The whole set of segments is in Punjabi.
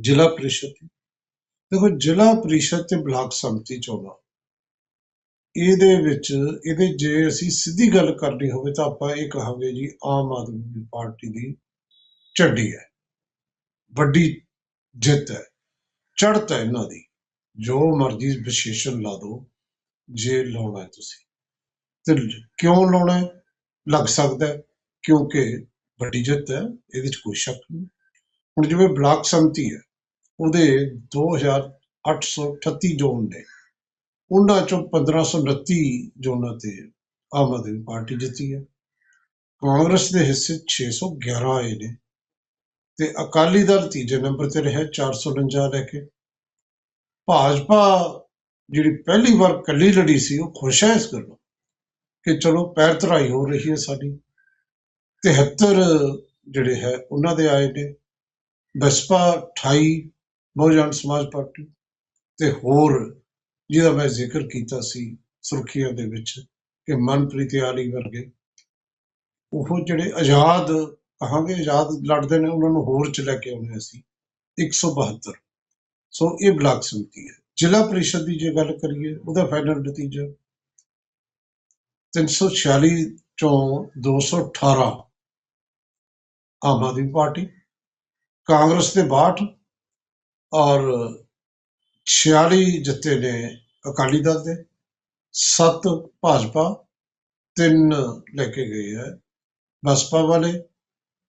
ਜ਼ਿਲ੍ਹਾ ਪ੍ਰੀਸ਼ਦ ਦੇਖੋ ਜ਼ਿਲ੍ਹਾ ਪ੍ਰੀਸ਼ਦ ਤੇ ਬਲਾਕ ਸੰਮਤੀ ਚੋਣਾਂ ਇਹਦੇ ਵਿੱਚ ਇਹਦੇ ਜੇ ਅਸੀਂ ਸਿੱਧੀ ਗੱਲ ਕਰਨੀ ਹੋਵੇ ਤਾਂ ਆਪਾਂ ਇਹ ਕਹਾਂਗੇ ਜੀ ਆਮ ਆਦਮੀ ਪਾਰਟੀ ਦੀ ਝੱਡੀ ਹੈ ਵੱਡੀ ਜਿੱਤ ਹੈ ਚੜ੍ਹਤ ਹੈ ਇਹਨਾਂ ਦੀ ਜੋ ਮਰਜ਼ੀ ਵਿਸ਼ੇਸ਼ਣ ਲਾ ਦਿਓ ਜੇ ਲਾਉਣਾ ਹੈ ਤੁਸੀਂ ਤੇ ਕਿਉਂ ਲਾਉਣਾ ਹੈ ਲੱਗ ਸਕਦਾ ਕਿਉਂਕਿ ਵੱਡੀ ਜਿੱਤ ਹੈ ਇਹਦੇ 'ਚ ਕੋਈ ਸ਼ੱਕ ਨਹੀਂ ਹੁਣ ਜਿਵੇਂ ਬਲਾਕ ਸੰਮਤੀ ਹੈ ਉਹਦੇ 2838 ਜ਼ੋਨ ਨੇ। ਉਹਨਾਂ ਚੋਂ 1529 ਜ਼ੋਨਾਂ ਤੇ ਆਮ ਆਦਮੀ ਪਾਰਟੀ ਜਿੱਤੀ ਹੈ। ਕਾਂਗਰਸ ਦੇ ਹਿੱਸੇ 611 ਆਏ ਨੇ ਤੇ ਅਕਾਲੀ ਦਲ ਤੀਜੇ ਨੰਬਰ ਤੇ ਰਿਹਾ 449 ਲੈ ਕੇ। ਭਾਜਪਾ ਜਿਹੜੀ ਪਹਿਲੀ ਵਾਰ ਇਕੱਲੀ ਲੜੀ ਸੀ, ਉਹ ਖੁਸ਼ ਹੈ ਇਸ ਗੱਲੋਂ ਕਿ ਚਲੋ ਪੈਰ ਧਰਾਈ ਹੋ ਰਹੀ ਹੈ ਸਾਡੀ। 73 ਜਿਹੜੇ ਹੈ, ਉਹਨਾਂ ਦੇ ਆਏ ਨੇ। ਬਸਪਾ 28 ਬਹੁਜਨ ਸਮਾਜ ਪਾਰਟੀ ਤੇ ਹੋਰ ਜਿਹਦਾ ਮੈਂ ਜ਼ਿਕਰ ਕੀਤਾ ਸੀ ਸੁਰਖੀਆਂ ਦੇ ਵਿੱਚ ਕਿ ਮਨਪ੍ਰੀਤ ਆਲੀ ਵਰਗੇ, ਉਹ ਜਿਹੜੇ ਆਜ਼ਾਦ, ਕਹਾਂਗੇ ਆਜ਼ਾਦ ਲੜਦੇ ਨੇ, ਉਹਨਾਂ ਨੂੰ ਹੋਰ ਚ ਲੈ ਕੇ ਆਉਣੇ ਅਸੀਂ 172 ਸੋ ਇਹ ਬਲਾਕ ਸਮਿਤੀ ਹੈ। ਜ਼ਿਲ੍ਹਾ ਪ੍ਰੀਸ਼ਦ ਦੀ ਜੇ ਗੱਲ ਕਰੀਏ, ਉਹਦਾ ਫਾਈਨਲ ਨਤੀਜਾ 346 ਚੋਂ 218 ਆਮ ਆਦਮੀ ਪਾਰਟੀ, ਕਾਂਗਰਸ ਦੇ 62 ਔਰ 46 ਜਿੱਤੇ ਨੇ ਅਕਾਲੀ ਦਲ ਦੇ। 7 ਭਾਜਪਾ 3 ਲੈ ਕੇ ਗਏ ਹੈ ਬਸਪਾ ਵਾਲੇ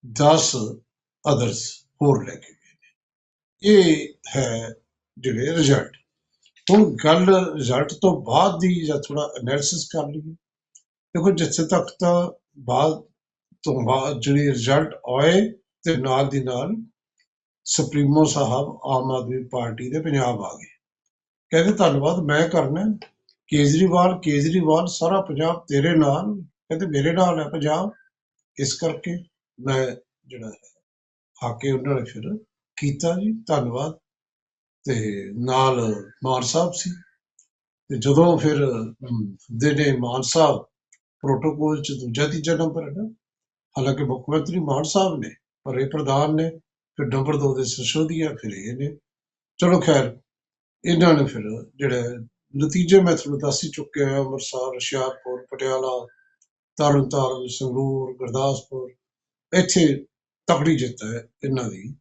10 ਅਦਰਸ ਹੋਰ ਲੈ ਕੇ ਗਏ ਨੇ। ਇਹ ਹੈ ਜਿਹੜੇ ਰਿਜ਼ਲਟ ਹੁਣ ਗੱਲ ਰਿਜ਼ਲਟ ਤੋਂ ਬਾਅਦ ਦੀ ਜਾਂ ਥੋੜਾ ਐਨਾਲਿਸਿਸ ਕਰ ਲਈਏ। ਦੇਖੋ ਜਿੱਥੇ ਤੱਕ ਤਾਂ ਬਾਅਦ ਤੋਂ ਬਾਅਦ ਜਿਹੜੀ ਰਿਜ਼ਲਟ ਆਏ ਤੇ ਨਾਲ ਦੀ ਨਾਲ ਸੁਪਰੀਮੋ ਸਾਹਿਬ ਆਮ ਆਦਮੀ ਪਾਰਟੀ ਦੇ ਪੰਜਾਬ ਆ ਗਏ। ਕਹਿੰਦੇ ਧੰਨਵਾਦ ਮੈਂ ਕਰਨਾ ਕੇਜਰੀਵਾਲ ਕੇਜਰੀਵਾਲ ਸਾਰਾ ਪੰਜਾਬ ਤੇਰੇ ਨਾਲ। ਕਹਿੰਦੇ ਮੇਰੇ ਨਾਲ ਹੈ ਪੰਜਾਬ। ਇਸ ਕਰਕੇ ਮੈਂ ਜਿਹੜਾ ਹੈ ਆ ਕੇ ਉਹਨਾਂ ਨੇ ਫਿਰ ਕੀਤਾ ਜੀ। ਧੰਨਵਾਦ। ਤੇ ਨਾਲ ਮਾਨ ਸਾਹਿਬ ਸੀ। ਤੇ ਜਦੋਂ ਫਿਰ ਅਮ, ਦੇ ਨੇ ਮਾਨ ਸਾਹਿਬ ਪ੍ਰੋਟੋਕੋਲ ਚ ਦੂਜਾ ਤੀਜਾ ਨੰਬਰ ਹੈ ਨਾ ਹਾਲਾਂਕਿ ਮੁੱਖ ਮੰਤਰੀ ਮਾਨ ਸਾਹਿਬ ਨੇ ਪਰ ਇਹ ਪ੍ਰਧਾਨ ਨੇ। ਫਿਰ ਨੰਬਰ ਦੋ ਦੇ ਸਿਸੋਦੀਆ ਫਿਰ ਇਹ ਨੇ ਚਲੋ ਖੈਰ, ਇਹਨਾਂ ਨੇ ਫਿਰ ਜਿਹੜੇ ਨਤੀਜੇ ਮੈਂ ਤੁਹਾਨੂੰ ਦੱਸ ਹੀ ਚੁੱਕਿਆ ਹਾਂ, ਅੰਮ੍ਰਿਤਸਰ, ਹੁਸ਼ਿਆਰਪੁਰ, ਪਟਿਆਲਾ, ਤਰਨਤਾਰਨ, ਸੰਗਰੂਰ, ਗੁਰਦਾਸਪੁਰ, ਇੱਥੇ ਤਕੜੀ ਜਿੱਤ ਹੈ ਇਹਨਾਂ ਦੀ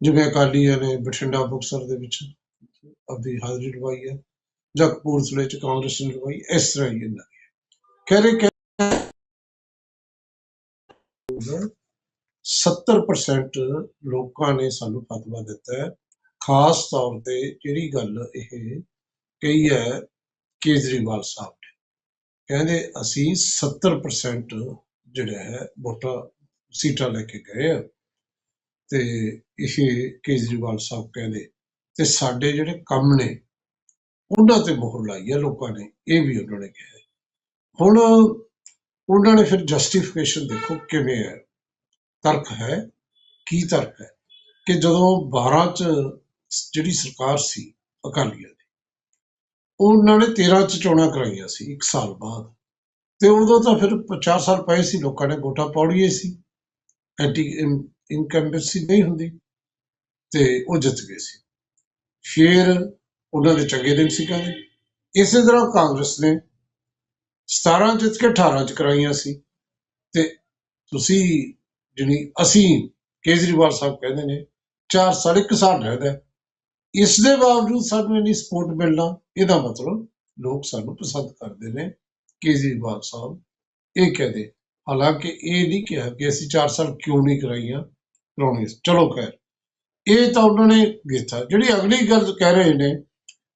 ਜਿਵੇਂ ਅਕਾਲੀਆਂ ਨੇ ਬਠਿੰਡਾ ਮੁਕਤਸਰ ਦੇ ਵਿੱਚ ਆਪਣੀ ਹਾਜ਼ਰੀ ਲਵਾਈ ਹੈ, ਜਾਂ ਕਪੂਰਥਲੇ ਚ ਕਾਂਗਰਸ ਨੇ ਲਵਾਈ, ਇਸ ਤਰ੍ਹਾਂ ਹੀ ਇਹਨਾਂ ਦੀ ਹੈ। ਕਹਿ ਰਹੇ 70% ਲੋਕਾਂ ਨੇ ਸਾਨੂੰ ਫਤਵਾ ਦਿੱਤਾ ਹੈ। ਖਾਸ ਤੌਰ ਤੇ ਜਿਹੜੀ ਗੱਲ ਇਹ ਕਹੀ ਹੈ ਕੇਜਰੀਵਾਲ ਸਾਹਿਬ ਨੇ। ਕਹਿੰਦੇ ਅਸੀਂ 70% ਜਿਹੜਾ ਹੈ ਵੋਟਾਂ, ਸੀਟਾਂ ਲੈ ਕੇ ਗਏ ਆ ਤੇ ਇਹ ਕੇਜਰੀਵਾਲ ਸਾਹਿਬ ਕਹਿੰਦੇ, ਤੇ ਸਾਡੇ ਜਿਹੜੇ ਕੰਮ ਨੇ, ਉਹਨਾਂ ਤੇ ਮੋਹਰ ਲਾਈ ਹੈ ਲੋਕਾਂ ਨੇ, ਇਹ ਵੀ ਉਹਨਾਂ ਨੇ ਕਿਹਾ ਹੁਣ ਉਹਨਾਂ ਨੇ ਫਿਰ ਜਸਟੀਫਿਕੇਸ਼ਨ ਦੇਖੋ ਕਿਵੇਂ ਹੈ। ਤਰਕ ਹੈ, ਕੀ ਤਰਕ ਹੈ? ਕਿ ਜਦੋਂ 12 ਚ ਜਿਹੜੀ ਸਰਕਾਰ ਸੀ ਅਕਾਲੀਆਂ ਦੀ, ਉਹਨਾਂ ਨੇ 13 ਚ ਚੋਣਾਂ ਕਰਾਈਆਂ ਸੀ, ਇੱਕ ਸਾਲ ਬਾਅਦ। ਤੇ ਉਦੋਂ ਤਾਂ ਫਿਰ 50 ਸਾਲ ਪਏ ਸੀ, ਲੋਕਾਂ ਨੇ ਵੋਟਾਂ ਪਾਉਣੀਆਂ ਸੀ। ਐਂਟੀ ਇਨਕੰਬੈਂਸੀ ਨਹੀਂ ਹੁੰਦੀ। ਤੇ ਉਹ ਜਿੱਤ ਗਏ ਸੀ। ਫੇਰ ਉਹਨਾਂ ਦੇ ਚੰਗੇ ਦਿਨ ਸੀ ਕਹਿੰਦੇ ਇਸੇ ਤਰ੍ਹਾਂ ਕਾਂਗਰਸ ਨੇ 17 ਜਿੱਤ ਕੇ 18 ਚ ਕਰਾਈਆਂ ਸੀ। ਤੇ ਤੁਸੀਂ ਜਿਹੜੀ ਅਸੀਂ ਕੇਜਰੀਵਾਲ ਸਾਹਿਬ ਕਹਿੰਦੇ ਨੇ 4 ਸਾਲ ਇੱਕ ਸਾਲ ਰਹਿੰਦਾ ਹੈ। ਇਸ ਦੇ ਬਾਵਜੂਦ ਸਾਨੂੰ ਇੰਨੀ ਸਪੋਰਟ ਮਿਲਣਾ, ਇਹਦਾ ਮਤਲਬ ਲੋਕ ਸਾਨੂੰ ਪਸੰਦ ਕਰਦੇ ਨੇ, ਕੇਜਰੀਵਾਲ ਸਾਹਿਬ। ਇਹ ਕਹਦੇ, ਹਾਲਾਂਕਿ ਇਹ ਨਹੀਂ ਕਿਹਾ ਕਿ ਅਸੀਂ 4 ਸਾਲ ਕਿਉਂ ਨਹੀਂ ਕਰਾਈਆਂ ਕਰਾਉਣੀਆਂ ਚਲੋ ਖੈਰ, ਇਹ ਤਾਂ ਉਹਨਾਂ ਨੇ ਕੀਤਾ। ਜਿਹੜੀ ਅਗਲੀ ਗੱਲ ਕਹਿ ਰਹੇ ਨੇ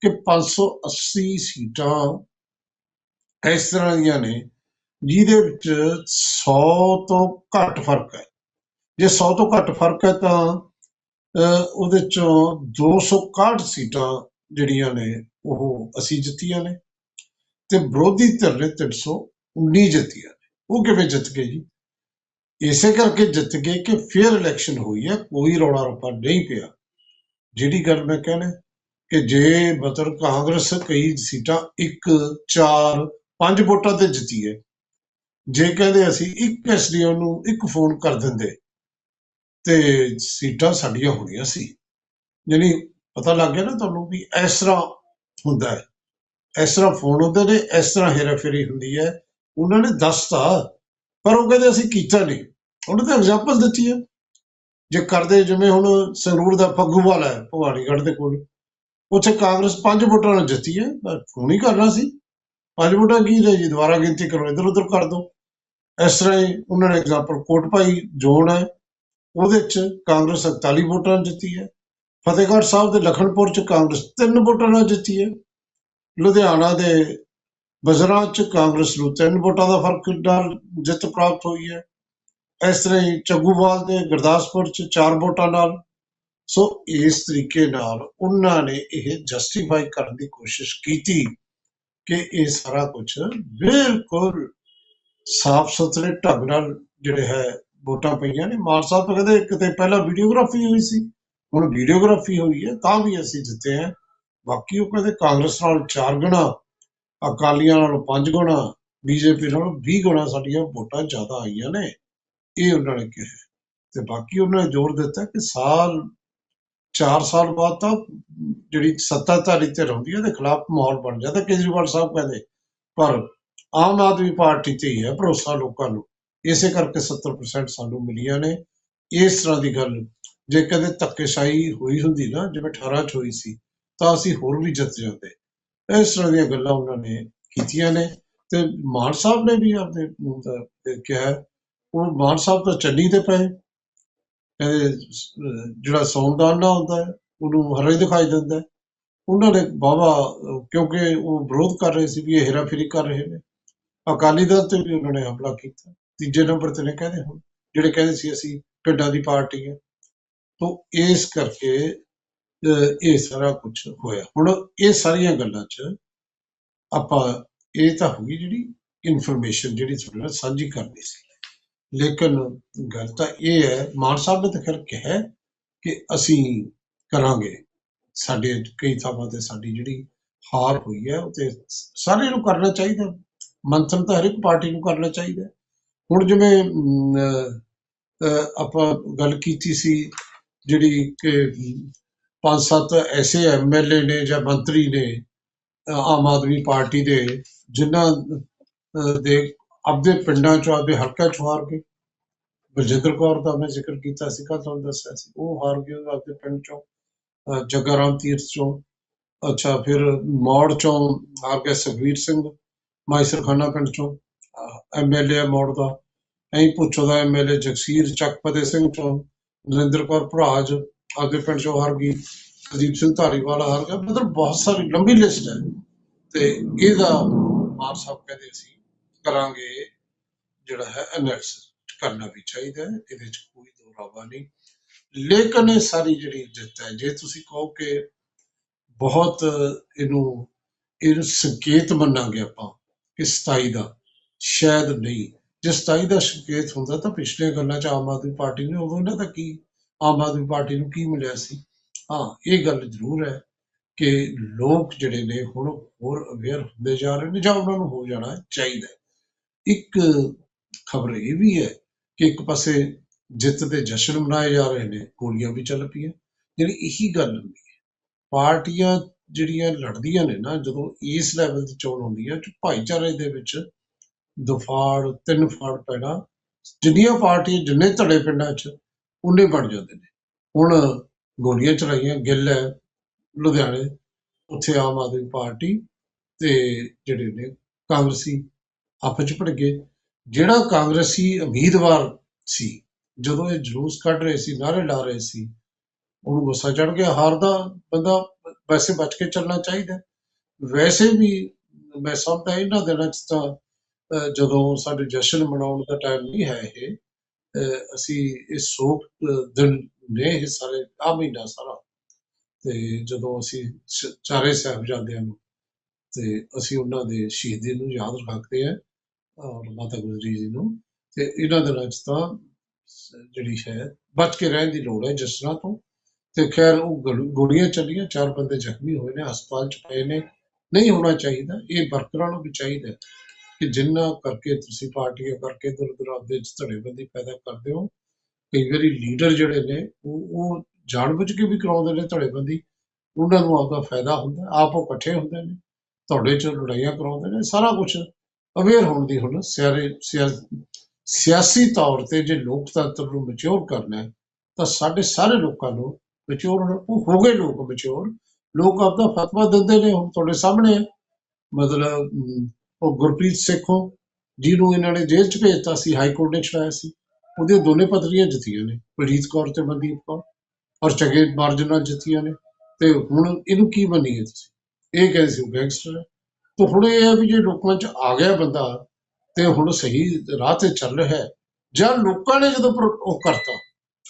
ਕਿ 580 ਸੀਟਾਂ ਇਸ ਤਰ੍ਹਾਂ ਦੀਆਂ ਨੇ ਜਿਹਦੇ ਵਿੱਚ 100 ਤੋਂ ਘੱਟ ਫ਼ਰਕ ਹੈ। ਜੇ 100 ਤੋਂ ਘੱਟ ਫ਼ਰਕ ਹੈ ਤਾਂ ਅਹ, ਉਹਦੇ ਚੋਂ 261 ਸੀਟਾਂ ਜਿਹੜੀਆਂ ਨੇ ਉਹ ਅਸੀਂ ਜਿੱਤੀਆਂ ਨੇ ਤੇ ਵਿਰੋਧੀ ਧਿਰ ਨੇ 319 ਜਿੱਤੀਆਂ ਨੇ। ਉਹ ਕਿਵੇਂ ਜਿੱਤ ਗਏ ਜੀ? ਇਸੇ ਕਰਕੇ ਜਿੱਤ ਗਏ ਕਿ ਫੇਅਰ ਇਲੈਕਸ਼ਨ ਹੋਈ ਹੈ ਕੋਈ ਰੌਲਾ ਰੱਪਾ ਨਹੀਂ ਪਿਆ। ਜਿਹੜੀ ਗੱਲ ਮੈਂ ਕਹਿਣਾ ਕਿ ਜੇ ਮਤਲਬ ਕਾਂਗਰਸ ਕਈ ਸੀਟਾਂ 1 4 5 ਵੋਟਾਂ ਤੇ ਜਿੱਤੀ ਹੈ ਜੇ ਕਹਿੰਦੇ ਅਸੀਂ ਇੱਕ ਐਸਡੀਓ ਨੂੰ ਇੱਕ ਫੋਨ ਕਰ ਦਿੰਦੇ, ਤੇ ਸੀਟਾਂ ਸਾਡੀਆਂ ਹੋਣੀਆਂ ਸੀ। ਯਾਨੀ ਪਤਾ ਲੱਗ ਗਿਆ ਨਾ ਤੁਹਾਨੂੰ ਵੀ ਇਸ ਤਰ੍ਹਾਂ ਹੁੰਦਾ ਹੈ। ਇਸ ਤਰ੍ਹਾਂ ਫੋਨ ਹੁੰਦੇ ਨੇ, ਇਸ ਤਰ੍ਹਾਂ ਹੇਰਾਫੇਰੀ ਹੁੰਦੀ ਹੈ। ਉਹਨਾਂ ਨੇ ਦੱਸਤਾ, ਪਰ ਉਹ ਕਹਿੰਦੇ ਅਸੀਂ ਕੀਤਾ ਨਹੀਂ। ਉਹਨੇ ਤਾਂ ਐਗਜ਼ਾਮਪਲ ਦਿੱਤੀ ਹੈ। ਜੇ ਕਰਦੇ ਜਿਵੇਂ ਹੁਣ ਸੰਗਰੂਰ ਦਾ ਫੱਗੂਵਾਲ ਹੈ, ਭਵਾਨੀਗੜ੍ਹ ਦੇ ਕੋਲ। ਉੱਥੇ ਕਾਂਗਰਸ ਪੰਜ ਵੋਟਾਂ ਨਾਲ ਜਿੱਤੀ ਹੈ, ਪਰ ਫੋਨ ਹੀ ਕਰਨਾ ਸੀ। ਪੰਜ ਵੋਟਾਂ ਕੀ ਨੇ ਜੀ? ਦੁਬਾਰਾ ਗਿਣਤੀ ਕਰੋ ਇਧਰ ਉਧਰ ਕਰ ਦਿਓ। ਇਸ ਤਰ੍ਹਾਂ ਹੀ ਉਹਨਾਂ ਨੇ ਐਗਜ਼ਾਮਪਲ ਕੋਟਪਾਈ ਜ਼ੋਨ ਹੈ, ਉਹਦੇ ਚ ਕਾਂਗਰਸ 41 ਵੋਟਾਂ ਨਾਲ ਜਿੱਤੀ ਹੈ, ਫਤਿਹਗੜ੍ਹ ਸਾਹਿਬ ਦੇ ਲਖਨਪੁਰ ਚ ਕਾਂਗਰਸ ਤਿੰਨ ਵੋਟਾਂ ਨਾਲ ਜਿੱਤੀ ਹੈ, ਲੁਧਿਆਣਾ ਦੇ ਬਜ਼ਰਾਂ ਚ ਕਾਂਗਰਸ ਨੂੰ ਤਿੰਨ ਵੋਟਾਂ ਦਾ ਫ਼ਰਕ ਨਾਲ ਜਿੱਤ ਪ੍ਰਾਪਤ ਹੋਈ ਹੈ, ਇਸ ਤਰ੍ਹਾਂ ਹੀ ਚੱਗੂਵਾਲ ਦੇ ਗੁਰਦਾਸਪੁਰ ਚ ਚਾਰ ਵੋਟਾਂ ਨਾਲ, ਸੋ ਇਸ ਤਰੀਕੇ ਨਾਲ ਉਹਨਾਂ ਨੇ ਇਹ ਜਸਟੀਫਾਈ ਕਰਨ ਦੀ ਕੋਸ਼ਿਸ਼ ਕੀਤੀ ਕਿ ਇਹ ਸਾਰਾ ਕੁਝ ਬਿਲਕੁਲ ਸਾਫ਼ ਸੁਥਰੇ ਢੰਗ ਨਾਲ ਜਿਹੜੇ ਹੈ ਵੋਟਾਂ ਪਈਆਂ ਨੇ। ਮਾਨ ਸਾਹਿਬ ਤਾਂ ਕਹਿੰਦੇ ਕਿਤੇ ਪਹਿਲਾਂ ਵੀਡੀਓਗ੍ਰਾਫੀ ਹੋਈ ਸੀ, ਹੁਣ ਵੀਡੀਓਗ੍ਰਾਫੀ ਹੋਈ ਹੈ ਤਾਂ ਵੀ ਅਸੀਂ ਜਿੱਤੇ ਹਾਂ। ਬਾਕੀ ਉਹ ਕਹਿੰਦੇ ਕਾਂਗਰਸ ਨਾਲ ਚਾਰ ਗੁਣਾ, ਅਕਾਲੀਆਂ ਨਾਲ ਪੰਜ ਗੁਣਾ, ਬੀਜੇਪੀ ਨਾਲੋਂ 20 ਗੁਣਾ ਸਾਡੀਆਂ ਵੋਟਾਂ ਜ਼ਿਆਦਾ ਆਈਆਂ ਨੇ। ਇਹ ਉਹਨਾਂ ਨੇ ਕਿਹਾ ਤੇ ਬਾਕੀ ਉਹਨਾਂ ਨੇ ਜ਼ੋਰ ਦਿੱਤਾ ਕਿ ਸਾਲ 4 ਸਾਲ ਬਾਅਦ ਤਾਂ ਜਿਹੜੀ ਸੱਤਾਧਾਰੀ ਤੇ ਰਹਿੰਦੀ ਹੈ ਦੇ ਖਿਲਾਫ ਮਾਹੌਲ ਬਣ ਜਾਂਦਾ। ਕੇਜਰੀਵਾਲ ਸਾਹਿਬ ਕਹਿੰਦੇ, ਪਰ ਆਮ ਆਦਮੀ ਪਾਰਟੀ ਤੇ ਹੀ ਹੈ, ਭਰੋਸਾ ਲੋਕਾਂ ਨੂੰ। ਇਸੇ ਕਰਕੇ 70% ਸਾਨੂੰ ਮਿਲੀਆਂ ਨੇ। ਇਸ ਤਰ੍ਹਾਂ ਦੀ ਗੱਲ, ਜੇ ਕਦੇ ਧੱਕੇਸ਼ਾਹੀ ਹੋਈ ਹੁੰਦੀ ਨਾ, ਜਿਵੇਂ 18 ਚ ਹੋਈ ਸੀ, ਤਾਂ ਅਸੀਂ ਹੋਰ ਵੀ ਜਿੱਤ ਜਾਂਦੇ। ਇਸ ਤਰ੍ਹਾਂ ਦੀਆਂ ਗੱਲਾਂ ਉਹਨਾਂ ਨੇ ਕੀਤੀਆਂ ਨੇ। ਤੇ ਮਾਨ ਸਾਹਿਬ ਨੇ ਵੀ ਆਪਣੇ ਕਿਹਾ ਉਹ ਮਾਨ ਸਾਹਿਬ ਤਾਂ ਚੰਨੀ ਤੇ ਪਏ। ਕਹਿੰਦੇ ਜਿਹੜਾ ਸੌਂਦਾਨ ਨਾ ਹੁੰਦਾ ਉਹਨੂੰ ਹਰੇ ਦਿਖਾਈ ਦਿੰਦਾ ਉਹਨਾਂ ਨੇ ਬਾਬਾ ਕਿਉਂਕਿ ਉਹ ਵਿਰੋਧ ਕਰ ਰਹੇ ਸੀ ਵੀ ਇਹ ਹੇਰਾਫੇਰੀ ਕਰ ਰਹੇ ਨੇ। ਅਕਾਲੀ ਦਲ ਤੇ ਵੀ ਉਹਨਾਂ ਨੇ ਹਮਲਾ ਕੀਤਾ। ਤੀਜੇ ਨੰਬਰ ਤੇ ਨੇ ਕਹਿੰਦੇ ਹੁਣ ਜਿਹੜੇ ਕਹਿੰਦੇ ਸੀ ਅਸੀਂ ਪਿੰਡਾਂ ਦੀ ਪਾਰਟੀ ਹੈ। ਤੋਂ ਇਸ ਕਰਕੇ ਅਹ, ਇਹ ਸਾਰਾ ਕੁਝ ਹੋਇਆ। ਹੁਣ ਇਹ ਸਾਰੀਆਂ ਗੱਲਾਂ 'ਚ ਆਪਾਂ ਇਹ ਤਾਂ ਹੋਈ ਜਿਹੜੀ ਇਨਫੋਰਮੇਸ਼ਨ ਜਿਹੜੀ ਤੁਹਾਡੇ ਨਾਲ ਸਾਂਝੀ ਕਰਨੀ ਸੀ। ਲੇਕਿਨ ਗੱਲ ਤਾਂ ਇਹ ਹੈ ਮਾਨ ਸਾਹਿਬ ਨੇ ਤਾਂ ਖੈਰ ਕਿਹਾ ਕਿ ਅਸੀਂ ਕਰਾਂਗੇ। ਸਾਡੇ ਕਈ ਥਾਵਾਂ ਤੇ ਸਾਡੀ ਜਿਹੜੀ ਹਾਰ ਹੋਈ ਹੈ ਉਹ ਤੇ ਸਾਰੇ ਨੂੰ ਕਰਨਾ ਚਾਹੀਦਾ। ਮੰਥਨ ਤਾਂ ਹਰ ਇੱਕ ਪਾਰਟੀ ਨੂੰ ਕਰਨਾ ਚਾਹੀਦਾ ਹੁਣ ਜਿਵੇਂ ਅਮ, ਆਪਾਂ ਗੱਲ ਕੀਤੀ ਸੀ ਜਿਹੜੀ ਕਿ ਪੰਜ ਸੱਤ ਐਸੇ ਐਮਐਲਏ ਨੇ ਜਾਂ ਮੰਤਰੀ ਨੇ ਆਮ ਆਦਮੀ ਪਾਰਟੀ ਦੇ ਜਿਨ੍ਹਾਂ ਦੇ ਆਪਦੇ ਪਿੰਡਾਂ ਚੋਂ ਆਪਦੇ ਹਲਕਾ ਚੋਂ ਹਾਰ ਗਏ ਬਲਜਿੰਦਰ ਕੌਰ ਦਾ ਮੈਂ ਜ਼ਿਕਰ ਕੀਤਾ ਸੀ ਕੱਲ੍ਹ ਤੁਹਾਨੂੰ ਦੱਸਿਆ ਸੀ ਉਹ ਹਾਰ ਗਏ ਆਪਦੇ ਪਿੰਡ ਚੋਂ ਅਹ, ਜੱਗਾ ਰਾਮ ਤੀਰਥ ਚੋਂ ਅੱਛਾ ਫਿਰ ਮੌੜ ਚੋਂ ਹਾਰ ਗਿਆ ਸੁਖਵੀਰ ਸਿੰਘ। ਮਾਈਸਰ ਖਾਨਾ ਪਿੰਡ ਚੋਂ ਐਮਐਲਏ ਮੌੜ ਦਾ। ਐਂ ਪੁੱਛੋ ਦਾ ਐਮਐਲਏ ਜਗਸੀਰ ਚੱਕਪਤੇ ਸਿੰਘ ਚੋਂ, ਨਰਿੰਦਰ ਕੌਰ ਭਰਾਜ, ਆਪਦੇ ਪਿੰਡ ਚੋਂ ਹਾਰ ਗਈ। ਸਿੰਘ ਧਾਰੀਵਾਲ ਹਾਰ ਮਤਲਬ ਬਹੁਤ ਸਾਰੀ ਲੰਬੀ ਲਿਸਟ ਹੈ। ਤੇ ਇਹਦਾ ਮਾਨ ਸਾਹਿਬ ਕਹਿੰਦੇ ਸੀ ਕਰਾਂਗੇ ਜਿਹੜਾ ਹੈ ਐਨਾਲਿਸਿਸ ਕਰਨਾ ਵੀ ਚਾਹੀਦਾ ਇਹਦੇ ਚ ਕੋਈ ਦੋ ਰਾਵਾ ਨਹੀਂ। ਲੇਕਿਨ ਇਹ ਸਾਰੀ ਜਿਹੜੀ ਜਿੱਤ ਹੈ, ਜੇ ਤੁਸੀਂ ਕਹੋ ਕਿ ਬਹੁਤ ਇਹਨੂੰ ਇਹਨੂੰ ਸੰਕੇਤ ਮੰਨਾਂਗੇ ਆਪਾਂ ਕਿ 27 ਦਾ। ਸ਼ਾਇਦ ਨਹੀਂ। ਜੇ 27 ਦਾ ਸੰਕੇਤ ਹੁੰਦਾ ਤਾਂ ਪਿਛਲੀਆਂ ਗੱਲਾਂ ਚ ਆਮ ਆਦਮੀ ਪਾਰਟੀ ਨੇ ਉਦੋਂ ਇਹਨਾਂ ਦਾ ਕੀ, ਆਮ ਆਦਮੀ ਪਾਰਟੀ ਨੂੰ ਕੀ ਮਿਲਿਆ ਸੀ? ਹਾਂ, ਇਹ ਗੱਲ ਜ਼ਰੂਰ ਹੈ ਕਿ ਲੋਕ ਜਿਹੜੇ ਨੇ ਹੁਣ ਹੋਰ ਅਵੇਅਰ ਹੁੰਦੇ ਜਾ ਰਹੇ ਨੇ ਜਾਂ ਉਹਨਾਂ ਨੂੰ ਹੋ ਜਾਣਾ ਚਾਹੀਦਾ ਇੱਕ ਖਬਰ ਇਹ ਵੀ ਹੈ ਕਿ ਇੱਕ ਪਾਸੇ ਜਿੱਤ ਦੇ ਜਸ਼ਨ ਮਨਾਏ ਜਾ ਰਹੇ ਨੇ, ਗੋਲੀਆਂ ਵੀ ਚੱਲ ਪਈਆਂ। ਜਿਹੜੀ ਇਹੀ ਗੱਲ ਹੁੰਦੀ ਹੈ, ਪਾਰਟੀਆਂ ਜਿਹੜੀਆਂ ਲੜਦੀਆਂ ਨੇ ਨਾ, ਜਦੋਂ ਇਸ ਲੈਵਲ ਦੀ ਚੋਣ ਹੁੰਦੀ ਹੈ ਕਿ ਭਾਈਚਾਰੇ ਦੇ ਵਿੱਚ ਦਫਾੜ ਤਿੰਨ ਫਾੜ ਪੈਣਾ, ਜਿੰਨੀਆਂ ਪਾਰਟੀਆਂ, ਜਿੰਨੇ ਧੜੇ ਪਿੰਡਾਂ 'ਚ ਉਨੇ ਬਣ ਜਾਂਦੇ ਨੇ। ਹੁਣ ਗੋਲੀਆਂ ਚਲਾਈਆਂ, ਗਿੱਲ ਹੈ, ਲੁਧਿਆਣੇ, ਉੱਥੇ ਆਮ ਆਦਮੀ ਪਾਰਟੀ ਤੇ ਜਿਹੜੇ ਨੇ ਕਾਂਗਰਸੀ ਆਪਸ 'ਚ ਭਿੜ ਗਏ। ਜਿਹੜਾ ਕਾਂਗਰਸੀ ਉਮੀਦਵਾਰ ਸੀ, ਜਦੋਂ ਇਹ ਜਲੂਸ ਕੱਢ ਰਹੇ ਸੀ, ਨਾਅਰੇ ਲਾ ਰਹੇ ਸੀ, ਉਹਨੂੰ ਗੁੱਸਾ ਚੜ ਗਿਆ, ਹਾਰਦਾ ਬੰਦਾ ਵੈਸੇ ਬਚ ਕੇ ਚੱਲਣਾ ਚਾਹੀਦਾ ਵੈਸੇ ਵੀ ਮੈਂ ਸਮਝਦਾ ਇਹਨਾਂ ਦਿਨਾਂ 'ਚ ਤਾਂ ਜਦੋਂ ਸਾਡੇ ਜਸ਼ਨ ਮਨਾਉਣ ਦਾ ਟਾਈਮ ਨਹੀਂ ਹੈ ਇਹ ਅਸੀਂ ਇਹ ਸੋਗ ਦਿਨ ਨੇ ਇਹ ਸਾਰੇ ਆ ਮਹੀਨਾ ਸਾਰਾ। ਤੇ ਜਦੋਂ ਅਸੀਂ ਚਾਰੇ ਸਾਹਿਬਜ਼ਾਦਿਆਂ ਨੂੰ, ਤੇ ਅਸੀਂ ਉਹਨਾਂ ਦੇ ਸ਼ਹੀਦੀ ਨੂੰ ਯਾਦ ਰੱਖਦੇ ਹਾਂ, ਔਰ ਮਾਤਾ ਗੁਜਰੀ ਜੀ ਨੂੰ, ਤੇ ਇਹਨਾਂ ਦਿਨਾਂ 'ਚ ਤਾਂ ਜਿਹੜੀ ਹੈ, ਬਚ ਕੇ ਰਹਿਣ ਦੀ ਲੋੜ ਹੈ ਜਸ਼ਨਾਂ ਤੋਂ। ਤੇ ਖੈਰ ਉਹ ਗੋ- ਗੋਲੀਆਂ ਚੱਲੀਆਂ, ਚਾਰ ਬੰਦੇ ਜ਼ਖਮੀ ਹੋਏ ਨੇ, ਹਸਪਤਾਲ 'ਚ ਪਏ ਨੇ। ਨਹੀਂ ਹੋਣਾ ਚਾਹੀਦਾ, ਇਹ ਵਰਕਰਾਂ ਨੂੰ ਵੀ ਚਾਹੀਦਾ ਕਿ ਜਿੰਨਾ ਕਰਕੇ ਤੁਸੀਂ ਪਾਰਟੀਆਂ ਕਰਕੇ ਦਰ ਦਰ ਆਪਦੇ 'ਚ ਧੜੇਬੰਦੀ ਪੈਦਾ ਕਰਦੇ ਹੋ, ਕਈ ਵਾਰੀ ਲੀਡਰ ਜਿਹੜੇ ਨੇ, ਉਹ ਉਹ ਜਾਣਬੁੱਝ ਕੇ ਵੀ ਕਰਾਉਂਦੇ ਨੇ ਧੜੇਬੰਦੀ, ਉਹਨਾਂ ਨੂੰ ਆਪਦਾ ਫਾਇਦਾ ਹੁੰਦਾ, ਆਪ ਉਹ ਇਕੱਠੇ ਹੁੰਦੇ ਨੇ, ਤੁਹਾਡੇ ਚ ਲੜਾਈਆਂ ਕਰਾਉਂਦੇ ਨੇ, ਸਾਰਾ ਕੁਝ ਅਵੇਅਰ ਹੋਣ ਦੀ ਹੁਣ ਸਿਆਰੇ, ਸਿਆ- ਸਿਆਸੀ ਤੌਰ ਤੇ ਜੇ ਲੋਕਤੰਤਰ ਨੂੰ ਮੈਚੁਰ ਕਰਨਾ ਹੈ, ਤਾਂ ਸਾਡੇ ਸਾਰੇ ਲੋਕਾਂ ਨੂੰ ਮੈਚੁਰ ਉਹ ਹੋ ਗਏ ਲੋਕ ਮੈਚੁਰ ਲੋਕ ਆਪਦਾ ਫਤਵਾ ਦਿੰਦੇ ਨੇ, ਹੁਣ ਤੁਹਾਡੇ ਸਾਹਮਣੇ ਮਤਲਬ ਉਹ ਗੁਰਪ੍ਰੀਤ ਸੇਖੋਂ, ਜਿਹਨੂੰ ਇਹਨਾਂ ਨੇ ਜੇਲ੍ਹ ਚ ਭੇਜਤਾ ਸੀ, ਹਾਈ ਕੋਰਟ ਨੇ ਛੁਡਾਇਆ ਸੀ। ਉਹਦੀਆਂ ਦੋਨੇ ਪਤਨੀਆਂ ਜਿੱਤੀਆਂ ਨੇ ਪ੍ਰੀਤ ਕੌਰ ਤੇ ਮਨਦੀਪ ਕੌਰ, ਔਰ ਚੰਗੇ ਮਾਰਜਨ ਨਾਲ ਜਿੱਤੀਆਂ ਨੇ। ਤੇ ਹੁਣ ਇਹਨੂੰ ਕੀ ਮੰਨੀਏ ਤੁਸੀਂ? ਇਹ ਕਹਿੰਦੇ ਸੀ, ਉਹ ਗੈਂਗਸਟਰ ਹੈ। ਹੁਣ ਇਹ ਹੈ ਵੀ ਜੇ ਲੋਕਾਂ ਚ ਆ ਗਿਆ ਬੰਦਾ, ਤੇ ਹੁਣ ਸਹੀ ਰਾਹ ਤੇ ਚੱਲ ਰਿਹਾ ਹੈ। ਜਾਂ ਲੋਕਾਂ ਨੇ ਜਦੋਂ ਉਹ ਕਰਤਾ,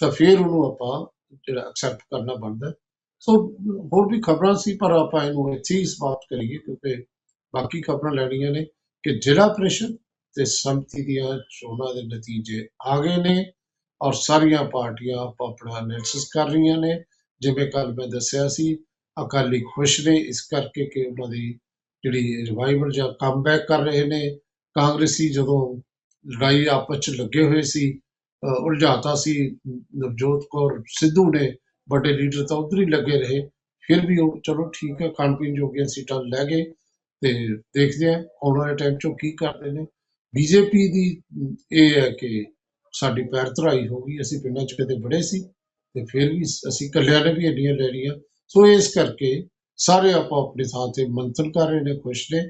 ਤਾਂ ਫਿਰ ਉਹਨੂੰ ਆਪਾਂ ਜਿਹੜਾ ਐਕਸੈਪਟ ਕਰਨਾ ਬਣਦਾ ਸੋ ਹੋਰ ਵੀ ਖਬਰਾਂ ਸੀ, ਪਰ ਆਪਾਂ ਇਹਨੂੰ ਇੱਥੇ ਹੀ ਸਮਾਪਤ ਕਰੀਏ, ਕਿਉਂਕਿ ਬਾਕੀ ਖਬਰਾਂ ਲੈਣੀਆਂ ਨੇ ਕਿ ਜ਼ਿਲ੍ਹਾ ਪ੍ਰੀਸ਼ਦ ਤੇ ਸੰਮਤੀ ਦੀਆਂ ਚੋਣਾਂ ਦੇ ਨਤੀਜੇ ਆ ਗਏ ਨੇ ਔਰ ਸਾਰੀਆਂ ਪਾਰਟੀਆਂ ਆਪਾਂ ਆਪਣਾ ਐਨਾਲਿਸਿਸ ਕਰ ਰਹੀਆਂ ਨੇ। ਜਿਵੇਂ ਕੱਲ ਮੈਂ ਦੱਸਿਆ ਸੀ, ਅਕਾਲੀ ਖੁਸ਼ ਨੇ, ਇਸ ਕਰਕੇ ਕਿ ਉਹਨਾਂ ਦੀ ਜਿਹੜੀ ਰਿਵਾਈਵਲ ਜਾਂ ਕਮਬੈਕ ਕਰ ਰਹੇ ਨੇ। ਕਾਂਗਰਸੀ ਜਦੋਂ ਲੜਾਈ ਆਪਸ ਚ ਲੱਗੇ ਹੋਏ ਸੀ ਉਲਝਾਤਾ ਸੀ, ਨਵਜੋਤ ਕੌਰ ਸਿੱਧੂ ਨੇ ਵੱਡੇ ਲੀਡਰ ਤਾਂ ਉਧਰ ਹੀ ਲੱਗੇ ਰਹੇ। ਫਿਰ ਵੀ ਉਹ ਚਲੋ ਠੀਕ ਹੈ, ਖਾਣ ਪੀਣ ਜੋਗੀਆਂ ਸੀਟਾਂ ਲੈ ਗਏ ਤੇ ਦੇਖਦੇ ਹਾਂ ਆਉਣ ਵਾਲੇ ਟਾਈਮ 'ਚੋਂ ਕੀ ਕਰਦੇ ਨੇ। ਬੀਜੇਪੀ ਦੀ ਇਹ ਹੈ ਕਿ ਸਾਡੀ ਪੈਰ ਧਰਾਈ ਹੋ ਗਈ, ਅਸੀਂ ਪਿੰਡਾਂ 'ਚ ਕਦੇ ਬੜੇ ਸੀ ਤੇ ਫਿਰ ਵੀ ਅਸੀਂ ਇਕੱਲਿਆਂ ਨੇ ਵੀ ਇੰਨੀਆਂ ਲੈ ਲਈਆਂ ਸੋ ਇਸ ਕਰਕੇ ਸਾਰੇ ਆਪੋ ਆਪਣੀ ਥਾਂ ਤੇ ਮੰਥਨ ਕਰ ਰਹੇ ਨੇ, ਖੁਸ਼ ਨੇ।